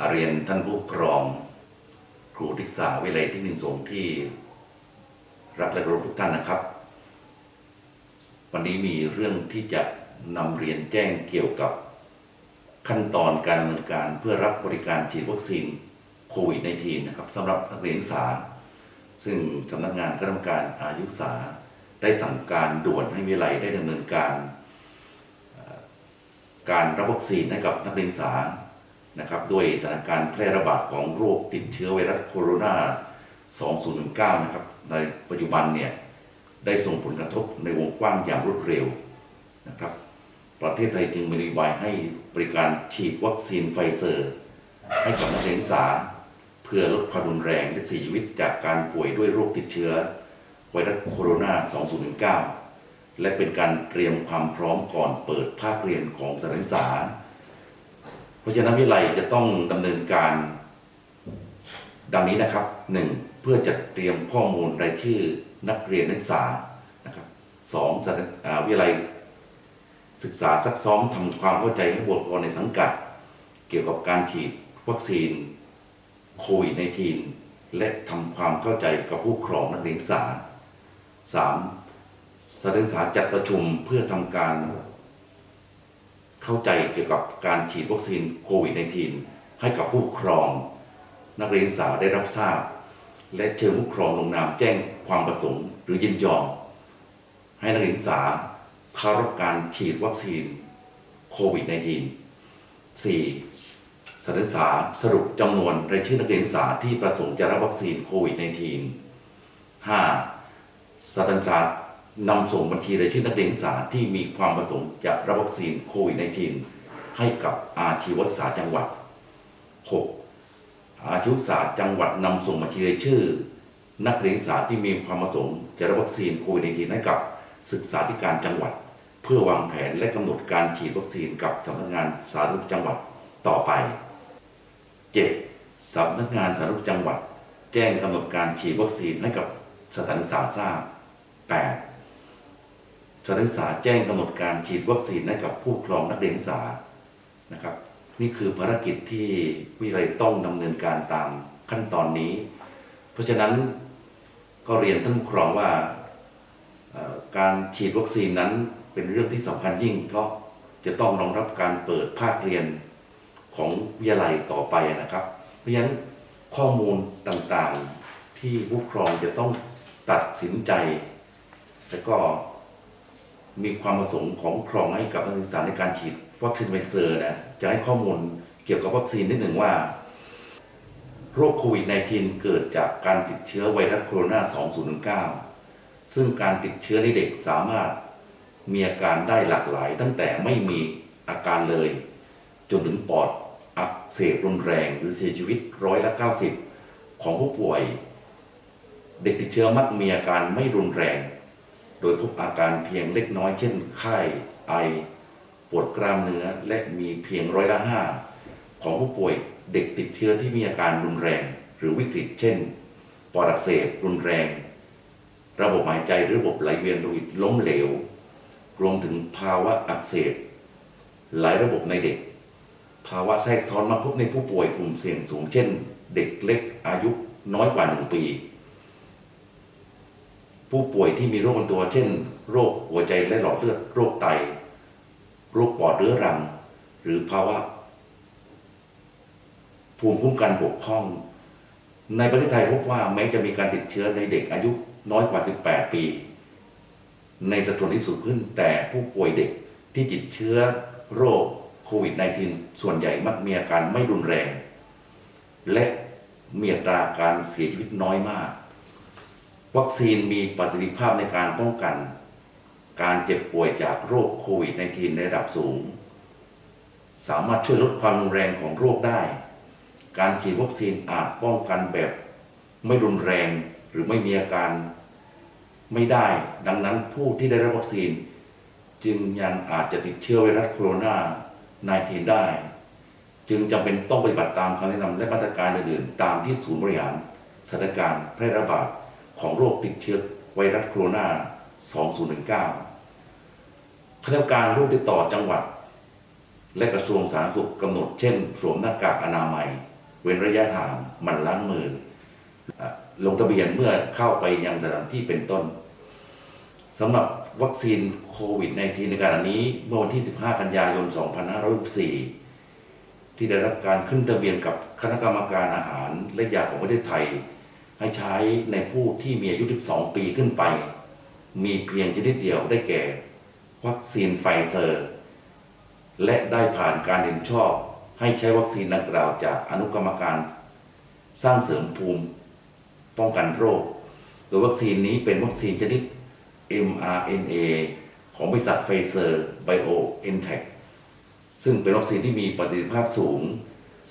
อาเรียนท่านผู้ครองครูที่ศึกษาวิทยาลัยที่หนึ่งสงที่รักและเคารพทุกท่านนะครับ วันนี้มีเรื่องที่จะนำเรียนแจ้งเกี่ยวกับขั้นตอนการดำเนินการเพื่อรับบริการฉีดวัคซีนโควิด -19 นะครับสำหรับนักเรียนศึกษา ซึ่งสำนักงานคณะกรรมการอายุศึกษา ได้สั่งการด่วนให้วิทยาลัยได้ดำเนินการ การรับวัคซีนให้กับนักเรียนศึกษา นะครับด้วยสถานการณ์แพร่ระบาดของโรคติดเชื้อไวรัสโคโรนา 2019 นะครับ ในปัจจุบันเนี่ยได้ส่งผลกระทบในวงกว้างอย่างรวดเร็วนะครับ ประเทศไทยจึงมีนโยบายให้บริการฉีดวัคซีนไฟเซอร์ ให้กับนักเรียนศึกษา เพื่อลดความรุนแรงและเสียชีวิตจากการป่วยด้วยโรคติดเชื้อไวรัสโคโรนา 2019 และเป็นการเตรียมความพร้อมก่อนเปิดภาคเรียนของสถานศึกษา เพราะฉะนั้นวิทยาลัยจะต้องดำเนินการ ดังนี้นะครับ 1. เพื่อจัดเตรียมข้อมูลรายชื่อนักเรียนนักศึกษานะครับสองวิทยาลัยศึกษาซักซ้อมทำความเข้าใจให้บุคลารในสังกัด เกี่ยวกับการฉีดวัคซีนโควิด -19 และทำความเข้าใจกับผู้ครองนักเรียนศึกษา 3. สถานศึกษาจัดประชุมเพื่อทำการ เข้าใจเกี่ยวกับการฉีดวัคซีนโควิด -19 ให้กับผู้ปกครอง นักเรียนศึกษาได้รับทราบ และเชิญผู้ปกครองลงนามแจ้งความประสงค์ หรือยินยอม ให้นักเรียนศึกษาเข้ารับการฉีดวัคซีนโควิด -19 4. สถานศึกษาสรุปจำนวนรายชื่อนักเรียนศึกษาที่ประสงค์จะรับวัคซีนโควิด -19 5. สถานศึกษา นำส่งบัญชีรายชื่อนักเรียนศึกษาที่มีความประสงค์จะรับวัคซีนโควิด -19 ให้กับอาชีวศึกษาจังหวัด 6. อาชีวศึกษาจังหวัดนำส่งบัญชีรายชื่อ นักเรียนศึกษาที่มีความประสงค์จะรับวัคซีนโควิด -19 ให้กับศึกษาธิการจังหวัด เพื่อวางแผนและกำหนดการฉีดวัคซีนกับสำนักงานสาธารณสุขจังหวัดต่อไป 7. สำนักงานสาธารณสุขจังหวัด แจ้งกำหนดการฉีดวัคซีนให้กับสถานศึกษาทราบ 8. สถานศึกษาแจ้งกำหนดการฉีดวัคซีนให้กับผู้ปกครองนักเรียนศึกษานะครับ นี่คือภารกิจที่วิทยาลัยต้องดำเนินการตามขั้นตอนนี้ เพราะฉะนั้นก็เรียนท่านผู้ครองว่าการฉีดวัคซีนนั้นเป็นเรื่องที่สำคัญยิ่ง เพราะจะต้องรองรับการเปิดภาคเรียนของวิทยาลัยต่อไปนะครับ เพราะฉะนั้นข้อมูลต่างๆที่ผู้ปกครองจะต้องตัดสินใจ แล้วก็ มีความประสงค์ของผู้ปกครองให้กับนักศึกษาในการฉีดวัคซีนไฟเซอร์นะจะให้ข้อมูลเกี่ยวกับวัคซีนนิดหนึ่งว่า โรคโควิด -19 เกิดจากการติดเชื้อไวรัสโคโรนา 2019 ซึ่งการติดเชื้อในเด็กสามารถมีอาการได้หลากหลาย ตั้งแต่ไม่มีอาการเลย จนถึงปอดอักเสบรุนแรงหรือเสียชีวิตร้อยละ 90 ของผู้ป่วย เด็กติดเชื้อมักมีอาการไม่รุนแรง โดยพบอาการเพียงเล็กน้อยเช่นไข้ไอ ปวดกล้ามเนื้อและมีเพียงร้อยละห้าของผู้ป่วยเด็กติดเชื้อที่มีอาการรุนแรง หรือวิกฤตเช่น ปอดอักเสบรุนแรง ระบบหายใจหรือระบบไหลเวียนโลหิตล้มเหลว รวมถึงภาวะอักเสบหลายระบบในเด็ก ภาวะแทรกซ้อนมาพบในผู้ป่วยกลุ่มเสี่ยงสูงเช่น เด็กเล็กอายุน้อยกว่าหนึ่งปี ผู้ป่วยที่มีโรคประจำตัว เช่น โรคหัวใจและหลอดเลือด โรคไต โรคปอดเรื้อรัง หรือภาวะ ภูมิคุ้มกันบกพร่อง ในประเทศไทยพบว่าแม้จะมีการติดเชื้อในเด็กอายุน้อยกว่า 18 ปี ในจำนวนที่สูงขึ้นแต่ผู้ป่วยเด็กที่ติดเชื้อโรคโควิด -19 ส่วนใหญ่มักมีอาการไม่รุนแรง และมีอัตราการเสียชีวิตน้อยมาก วัคซีนมีประสิทธิภาพในการป้องกัน การเจ็บป่วยจากโรคโควิด -19 ในระดับสูง สามารถช่วยลดความรุนแรงของโรคได้ การฉีดวัคซีนอาจป้องกันแบบไม่รุนแรงหรือไม่มีอาการไม่ได้ ดังนั้นผู้ที่ได้รับวัคซีน จึงยังอาจจะติดเชื้อไวรัสโคโรนา19ได้ จึงจำเป็นต้องปฏิบัติตามคำแนะนำและมาตรการอื่นๆ ตามที่ศูนย์บริหารสถานการณ์แพร่ระบาด ของโรคติดเชื้อไวรัสโคโรนา 2019 คณะกรรมการโรคติดต่อจังหวัด และกระทรวงสาธารณสุขกำหนดเช่น สวมหน้ากากอนามัย เว้นระยะห่างมันล้างมือ ลงทะเบียนเมื่อเข้าไปยังสถานที่เป็นต้นสำหรับวัคซีนโควิด -19 ในขณะนี้เมื่อวันที่ 15 กันยายน 2564 ที่ได้รับการขึ้นทะเบียนกับคณะกรรมการอาหารและยาของประเทศไทย ให้ใช้ในผู้ที่มีอายุ 12 ปีขึ้นไป มีเพียงชนิดเดียวได้แก่ วัคซีนไฟเซอร์ และได้ผ่านการเห็นชอบ ให้ใช้วัคซีนดังกล่าวจากอนุกรรมการ สร้างเสริมภูมิ ป้องกันโรค โดยวัคซีนนี้เป็นวัคซีนชนิด mRNA ของบริษัทไฟเซอร์ไบโอเอ็นเทคซึ่งเป็นวัคซีนที่มีประสิทธิภาพสูง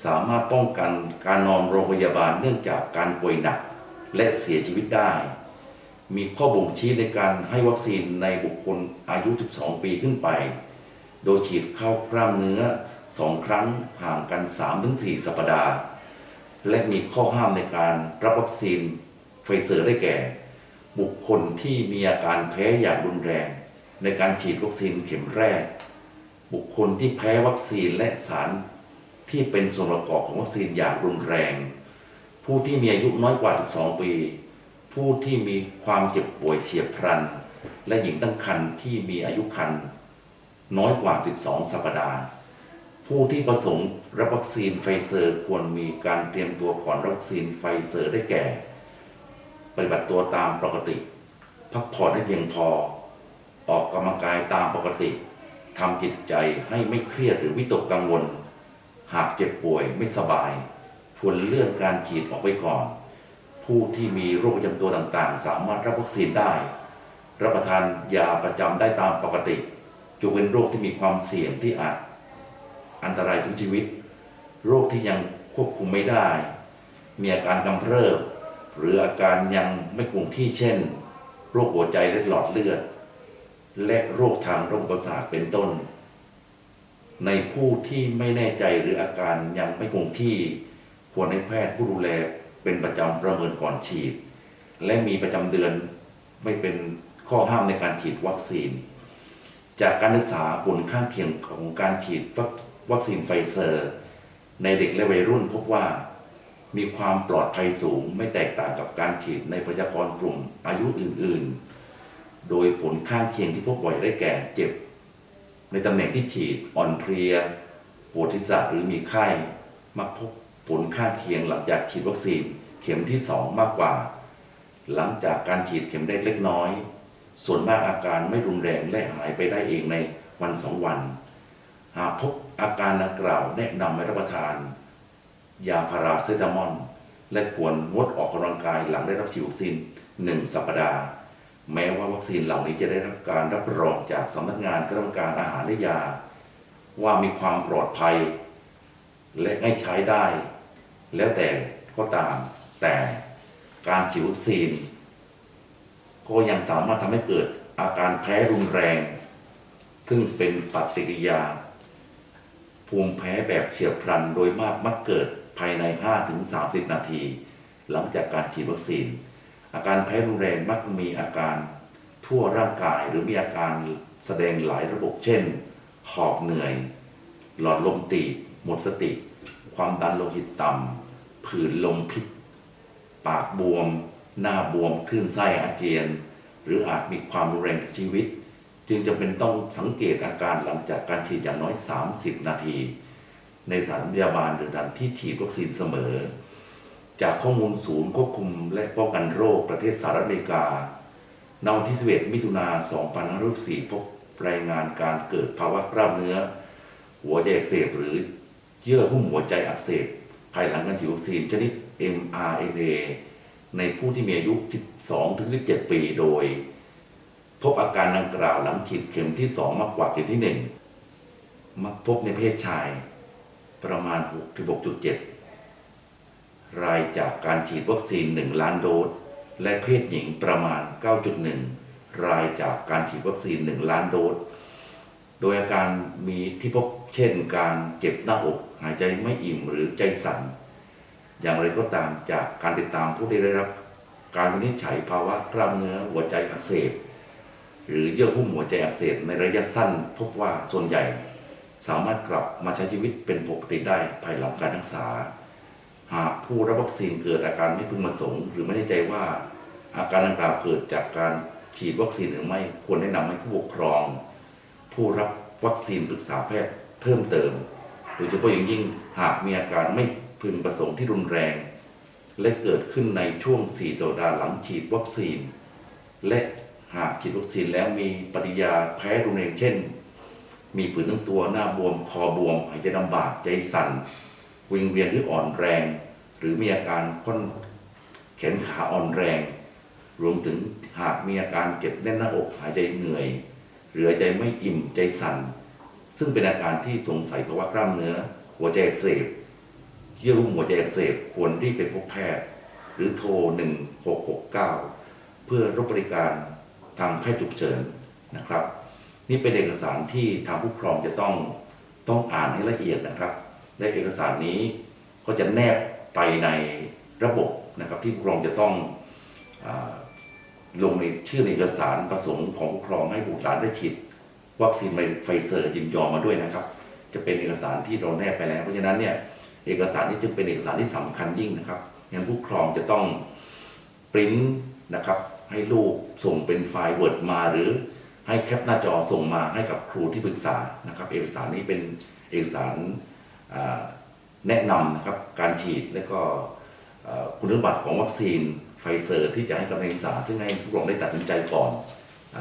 สามารถป้องกันการนอนโรงพยาบาลเนื่องจากการป่วยหนัก และเสียชีวิตได้ มีข้อบ่งชี้ในการให้วัคซีนในบุคคลอายุ 12 ปีขึ้นไป โดยฉีดเข้ากล้ามเนื้อ 2 ครั้งห่างกัน 3-4 สัปดาห์ และมีข้อห้ามในการรับวัคซีนไฟเซอร์ได้แก่ บุคคลที่มีอาการแพ้อย่างรุนแรง ในการฉีดวัคซีนเข็มแรก บุคคลที่แพ้วัคซีนและสารที่เป็นส่วนประกอบของวัคซีนอย่างรุนแรง ผู้ที่มีอายุน้อยกว่า 12 ปี ผู้ที่มีความเจ็บป่วยเฉียบพลัน และหญิงตั้งครรภ์ที่มีอายุครรภ์น้อยกว่า 12 สัปดาห์ ผู้ที่ประสงค์รับวัคซีนไฟเซอร์ควรมีการเตรียมตัวก่อนรับวัคซีนไฟเซอร์ได้แก่ ปฏิบัติตัวตามปกติ พักผ่อนให้เพียงพอ ออกกำลังกายตามปกติทำจิตใจให้ไม่เครียดหรือวิตกกังวล หากเจ็บป่วยไม่สบาย ควรเลื่อนการฉีดออกไปก่อน ผู้ที่มีโรคประจำตัวต่างๆ สามารถรับวัคซีนได้ รับประทานยาประจำได้ตามปกติยกเว้นโรคที่มีความเสี่ยงที่อาจอันตรายถึงชีวิต โรคที่ยังควบคุมไม่ได้ มีอาการกำเริบ หรืออาการยังไม่คงที่เช่น โรคหัวใจและหลอดเลือด และโรคทางระบบประสาทเป็นต้น ในผู้ที่ไม่แน่ใจหรืออาการยังไม่คงที่ ควรให้แพทย์ผู้ดูแลเป็นประจำประเมินก่อนฉีด และมีประจำเดือนไม่เป็นข้อห้ามในการฉีดวัคซีน จากการศึกษาผลข้างเคียงของการฉีดวัคซีนไฟเซอร์ ในเด็กและวัยรุ่นพบว่ามีความปลอดภัยสูงไม่แตกต่างกับการฉีดในประชากรกลุ่มอายุอื่น ๆ โดยผลข้างเคียงที่พบบ่อยได้แก่เจ็บ ในตำแหน่งที่ฉีดอ่อนเพลียปวดทิศะหรือมีไข้มักพบ ผลข้างเคียงหลังจากฉีดวัคซีนเข็มที่ 2 มากกว่า หลังจากการฉีดเข็มแรกเล็กน้อย ส่วนมากอาการไม่รุนแรงและหายไปได้เองในวันสองวัน หากพบอาการดังกล่าวแนะนำให้รับประทาน ยาพาราเซตามอลและควรงดออกกำลังกายหลังได้รับฉีดวัคซีน 1 สัปดาห์ แม้ว่าวัคซีนเหล่านี้จะได้รับการรับรองจากสำนักงานคณะกรรมการอาหารและยา ว่ามีความปลอดภัย และให้ใช้ได้ แล้วแต่ก็ตาม แต่การฉีดวัคซีน ก็ยังสามารถทำให้เกิดอาการแพ้รุนแรง ซึ่งเป็นปฏิกิริยา ภูมิแพ้แบบเฉียบพลันโดยมากมักเกิดภายใน 5-30 นาที หลังจากการฉีดวัคซีน อาการแพ้รุนแรงมักมีอาการทั่วร่างกายหรือมีอาการแสดงหลายระบบ เช่น หอบเหนื่อย หลอดลมตีบหมดสติ ความดันโลหิตต่ำ ผื่นลมพิษ ปากบวม หน้าบวม คลื่นไส้อาเจียน หรืออาจมีความรุนแรงกับชีวิต จึงจำเป็นต้องสังเกตอาการหลังจากการฉีดอย่างน้อย 30 นาที ในสถานพยาบาลหรือสถานที่ฉีดวัคซีนเสมอ จากข้อมูลศูนย์ควบคุมและป้องกันโรคประเทศสหรัฐอเมริกาในวันที่ 11 มิถุนา2564พบรายงานการเกิดภาวะกล้ามเนื้อ หัวใจอักเสบหรือเยื่อหุ้มหัวใจอักเสบ ภายหลังการฉีดวัคซีนชนิด mRNA ในผู้ที่มีอายุ 12-17 ปีโดย พบอาการดังกล่าวหลังฉีดเข็มที่ 2 มากกว่าเข็มที่ 1 มักพบในเพศชาย ประมาณ 6-6.7 รายจากการฉีดวัคซีน 1 ล้านโดส และเพศหญิงประมาณ 9.1 รายจากการฉีดวัคซีน 1 ล้านโดส โดยอาการมีที่พบเช่นการเจ็บหน้าอก หายใจไม่อิ่มหรือใจสั่น อย่างไรก็ตามจากการติดตามผู้ที่ได้รับ การวินิจฉัยภาวะกล้ามเนื้อหัวใจอักเสบ หรือเยื่อหุ้มหัวใจอักเสบในระยะสั้น พบว่าส่วนใหญ่ สามารถกลับมาใช้ชีวิตเป็นปกติได้ภายหลังการรักษา หากผู้รับวัคซีนเกิดอาการไม่พึงประสงค์หรือไม่แน่ใจว่าอาการดังกล่าวเกิดจากการฉีดวัคซีนหรือไม่ควรแนะนำให้ผู้ปกครอง ผู้รับวัคซีนปรึกษาแพทย์เพิ่มเติม โดยเฉพาะอย่างยิ่งหากมีอาการไม่พึงประสงค์ที่รุนแรง และเกิดขึ้นในช่วง 4 สัปดาห์หลังฉีดวัคซีน และหากฉีดวัคซีนแล้วมีปฏิกยาแพ้รุนแรงเช่น มีผื่นทั้งตัวหน้าบวมคอบวมหายใจลำบากใจสั่นวิงเวียนหรืออ่อนแรง หรือมีอาการค่อนแขนขาอ่อนแรง รวมถึงหากมีอาการเจ็บแน่นหน้าอกหายใจเหนื่อย หรือหายใจไม่อิ่มใจสั่น ซึ่งเป็นอาการที่สงสัยภาวะกล้ามเนื้อ หัวใจอักเสบเยื่อหุ้มหัวใจอักเสบควรรีบไปพบแพทย์ หรือโทร 1669 เพื่อรับบริการทางแพทย์ฉุกเฉินนะครับ นี่เป็นเอกสารที่ทางผู้ปกครองจะต้องต้องอ่านให้ละเอียดนะครับและเอกสารนี้ก็จะแนบไปในระบบนะครับที่ผู้ปกครองจะต้องอ ลงในชื่อในเอกสารประสงค์ของผู้ครองให้บุตรหลานได้ฉีดวัคซีนไฟเซอร์ยินยอมมาด้วยนะครับ จะเป็นเอกสารที่เราแนบไปแล้ว เพราะฉะนั้นเนี่ยเอกสารนี้จึงเป็นเอกสารที่สำคัญยิ่งนะครับงั้นผู้ครองจะต้องปริ้นนะครับให้ลูกส่งเป็นไฟล์ Word มาหรือให้แคปหน้าจอส่งมาให้กับครูที่ปรึกษานะครับ เอกสารนี้เป็นเอกสารแนะนำนะครับการฉีดและก็คุณสมบัติของวัคซีน ไฟเซอร์ที่จะให้กับนักศึกษาซึ่งให้ผู้ปกครองได้ตัดสินใจก่อนอ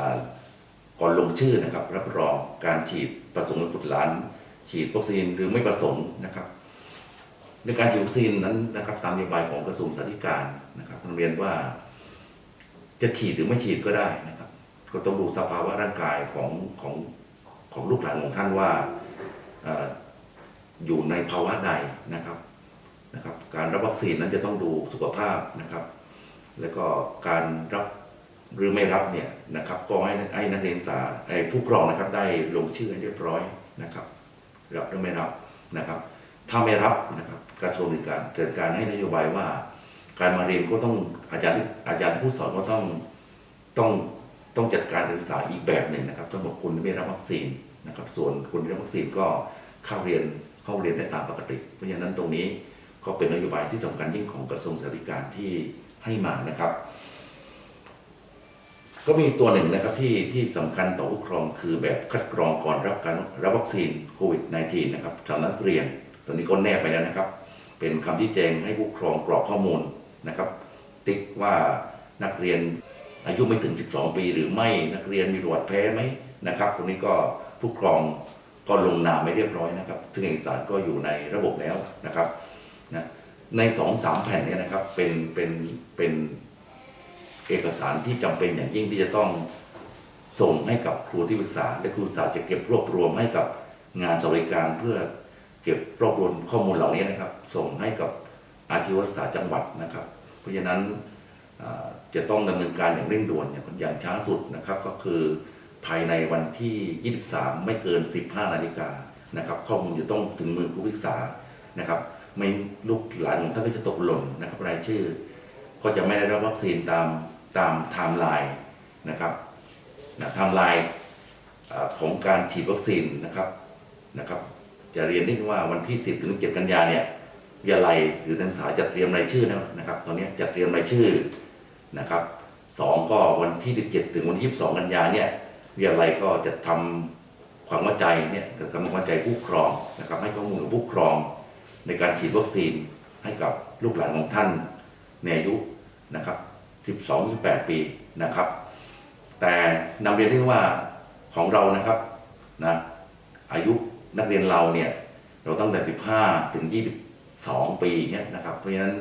ก่อนลงชื่อนะครับ รับรองการฉีดประสงค์บุตรหลาน ฉีดวัคซีนหรือไม่ประสงค์นะครับ ในการฉีดวัคซีนนั้นนะครับ ตามนโยบายของกระทรวงสาธารณสุขนะครับเรียนว่าจะฉีดหรือไม่ฉีดก็ได้นะครับ ก็ต้องดูสภาวะร่างกายของของของลูกหลานของท่านว่าออยู่ในภาวะใดนะครับนะครับ การรับวัคซีนนั้นจะต้องดูสุขภาพนะครับ แล้วก็การรับหรือไม่รับเนี่ยนะครับก็ให้ให้นักเรียนศาไอ้ผู้ปกครองนะครับได้ลงชื่อให้เรียบร้อยนะครับ รับหรือไม่รับนะครับ ถ้าไม่รับนะครับกระทรวงมีการเกิดการให้นโยบายว่า การมาเรียนก็ต้องอาจารย์อาจารย์ผู้สอนก็ต้องต้องต้องจัดการการศึกษาอีกแบบหนึ่งนะครับสำหรับคนที่ไม่รับวัคซีนนะครับ ส่วนคนที่รับวัคซีนก็เข้าเรียนเข้าเรียนได้ตามปกติ เพราะฉะนั้นตรงนี้ก็เป็นนโยบายที่สำคัญยิ่งของกระทรวงสาธารณสุขที่ ให้มานะครับ ก็มีตัวหนึ่งนะครับที่ที่สำคัญต่อผู้ปกครองคือแบบคัดกรองก่อนรับการรับวัคซีนโควิด -19 นะครับสำหรับนักเรียนตัวนี้ก็แนบไปแล้วนะครับ เป็นคำที่แจงให้ผู้ปกครองกรอกข้อมูลนะครับ ติ๊กว่านักเรียนอายุไม่ถึง 12 ปีหรือไม่นักเรียนมีประวัติแพ้ไหมนะครับตรงนี้ก็ผู้ปกครองก็ลงนามไม่เรียบร้อยนะครับซึ่งเอกสารก็อยู่ในระบบแล้วนะครับ ในสองสามแผ่นเนี่ยนะครับเป็นเป็นเป็นเอกสารที่จำเป็นอย่างยิ่งที่จะต้องส่งให้กับครูที่ปรึกษาและครูปรึกษาจะเก็บรวบรวมให้กับงานสวัสดิการเพื่อเก็บรวบรวมข้อมูลเหล่านี้นะครับ ส่งให้กับอาชีวศึกษาจังหวัดนะครับ เพราะฉะนั้นจะต้องดำเนินการอย่างเร่งด่วนอย่างช้าสุดนะครับ ก็คือภายในวันที่ 23 ไม่เกิน 15 นาฬิกานะครับ ข้อมูลจะต้องถึงมือผู้ศึกษานะครับ ไม่ลูกหลานของท่านก็จะตกหล่นนะครับรายชื่อ ก็จะไม่ได้รับวัคซีนตามตามไทม์ไลน์นะครับนะไทม์ไลน์ของการฉีดวัคซีนนะครับนะครับจะเรียนนิดนึงว่าวันที่ 10 ถึง 7 กันยาเนี่ยวิทยาลัยหรือนักศึกษาจัดเตรียมรายชื่อนะครับ ตอนนี้จัดเตรียมรายชื่อนะครับสองก็วันที่ 17 ถึงวันที่22 กันยาเนี่ยวิทยาลัยก็จะทำความเข้าใจเนี่ยกำลังเข้าใจผู้ครองนะครับให้ข้อมูลกับผู้ครอง ในการฉีดวัคซีนให้กับลูกหลานของท่านในอายุนะครับ 12-18 ปีนะครับ แต่นำเรียนได้ว่าของเรานะครับนะอายุนักเรียนเราเนี่ยเราตั้งแต่ 15 ถึง 22 ปีเนี่ยนะครับ เพราะฉะนั้น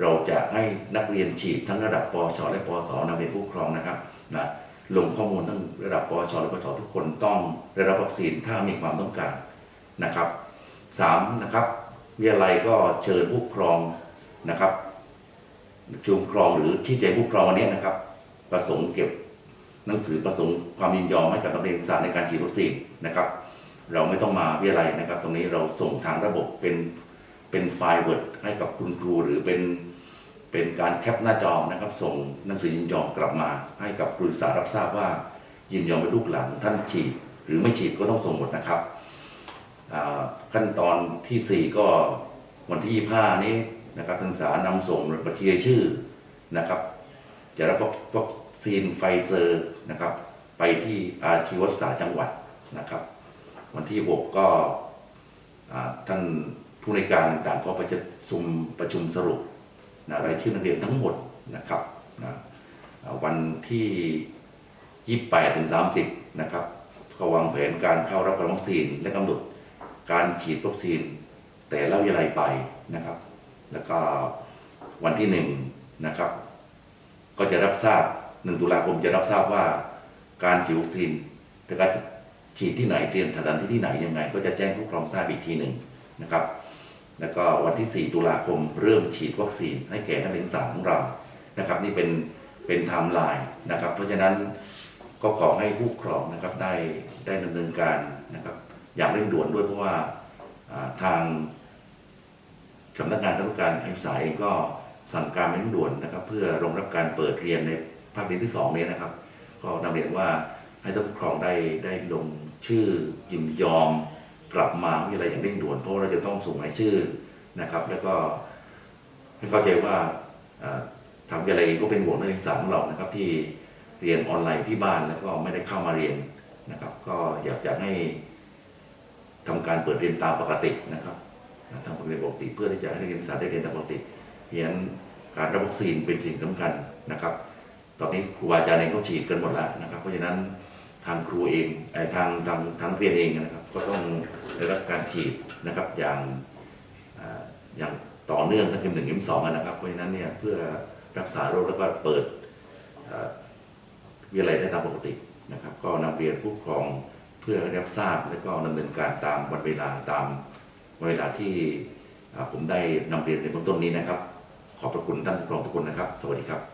เราจะให้นักเรียนฉีดทั้งระดับปชและปสนักเรียนผู้ปกครองนะครับนะลงข้อมูลทั้งระดับปชและปสทุกคนต้องได้รับวัคซีนถ้ามีความต้องการนะครับสามนะครับ วิทยาลัยก็เชิญผู้ครองนะครับชุมครองหรือที่แจผู้ครองวันนี้นะครับ ประสงค์เก็บหนังสือประสงค์ความยินยอมให้กับนักเรียนศึกษาในการฉีดวัคซีนนะครับ เราไม่ต้องมาวิทยาลัยนะครับ ตรงนี้เราส่งทางระบบเป็นเป็นไฟล์ Word ให้กับคุณครูหรือเป็นเป็นการแคปหน้าจอนะครับ ส่งหนังสือยินยอมกลับมา ให้กับครูศึกษารับทราบว่า ยินยอมให้ลูกหลานท่านฉีดหรือไม่ฉีดก็ต้องส่งหมดนะครับ ขั้นตอนทีสี่ 4 ก็วันที่ 25 นี้นะครับทางสานำส่งบัญชีรายชื่อนะครับ จะรับวัคซีนไฟเซอร์นะครับ ไปที่อาชีวศึกษาจังหวัดนะครับ วันที่ 6 ก็ท่านผู้ในการต่างๆ ก็ปจะชุมประชุมสรุปนะรายชื่อนักเรียนทั้งหมดนะครับนะวันที่ 28ถึง30 นะครับก็วางแผนการเข้ารับการวัคซีนและกำหนด การฉีดวัคซีนแต่ละวิทยาลัยไปนะครับ แล้วก็วันที่หนึ่งนะครับ ก็จะรับทราบหนึ่งตุลาคมจะรับทราบว่าการฉีดวัคซีนและการฉีดที่ไหนเตรียนสถานที่ที่ไหนยังไง ก็จะแจ้งผู้ปกครองทราบอีกทีหนึ่งนะครับ แล้วก็วันที่ 4 ตุลาคมเริ่มฉีดวัคซีนให้แก่นักเรียนศึกษาของเรานะครับ นี่เป็นเป็นไทม์ไลน์นะครับ เพราะฉะนั้นก็ขอให้ผู้ปกครองนะครับได้ได้ดำเนินการนะครับ อย่างเร่งด่วนด้วยเพราะว่าทางสำนักงานธุรการแห่งสายเองก็สั่งการเร่งด่วนนะครับ เพื่อรองรับการเปิดเรียนในภาคเรียนที่สองนี้นะครับ ก็นำเรียนว่าให้ผู้ปกครองได้ได้ลงชื่อยินยอมกลับมาวิทยาลัยอย่างเร่งด่วนเพราะเราจะต้องส่งรายชื่อนะครับ แล้วก็ให้เข้าใจว่าทางวิทยาลัยเองก็เป็นห่วงนักเรียนศึกษาของเรานะครับ ที่เรียนออนไลน์ที่บ้านแล้วก็ไม่ได้เข้ามาเรียนนะครับ ก็อยากจะให้ ทำการเปิดเรียนตามปกตินะครับทำปกติปกติเพื่อที่จะให้นักเรียนศึกษาได้เรียนตามปกติเพราะฉะนั้นการรับวัคซีนเป็นสิ่งสำคัญนะครับ ตอนนี้ครูอาจารย์เองก็ฉีดกันหมดแล้วนะครับ เพราะฉะนั้นทางครูเองเอ่อทางทางทางนักเรียนเองนะครับ ก็ต้องได้รับการฉีดนะครับอย่างอย่างต่อเนื่องทั้งเข็มหนึ่งเข็มสองนะครับ เพราะฉะนั้นเนี่ยเพื่อรักษาโรคแล้วก็เปิดวิทยาลัยได้ตามปกตินะครับ ก็นำเรียนผู้ปกครอง เพื่อรับทราบและก็ดำเนินการตามวันเวลาตามเวลาที่ผมได้นำเรียนในเบื้องต้นนี้นะครับ ขอบพระคุณท่านผู้กองทุกคนนะครับ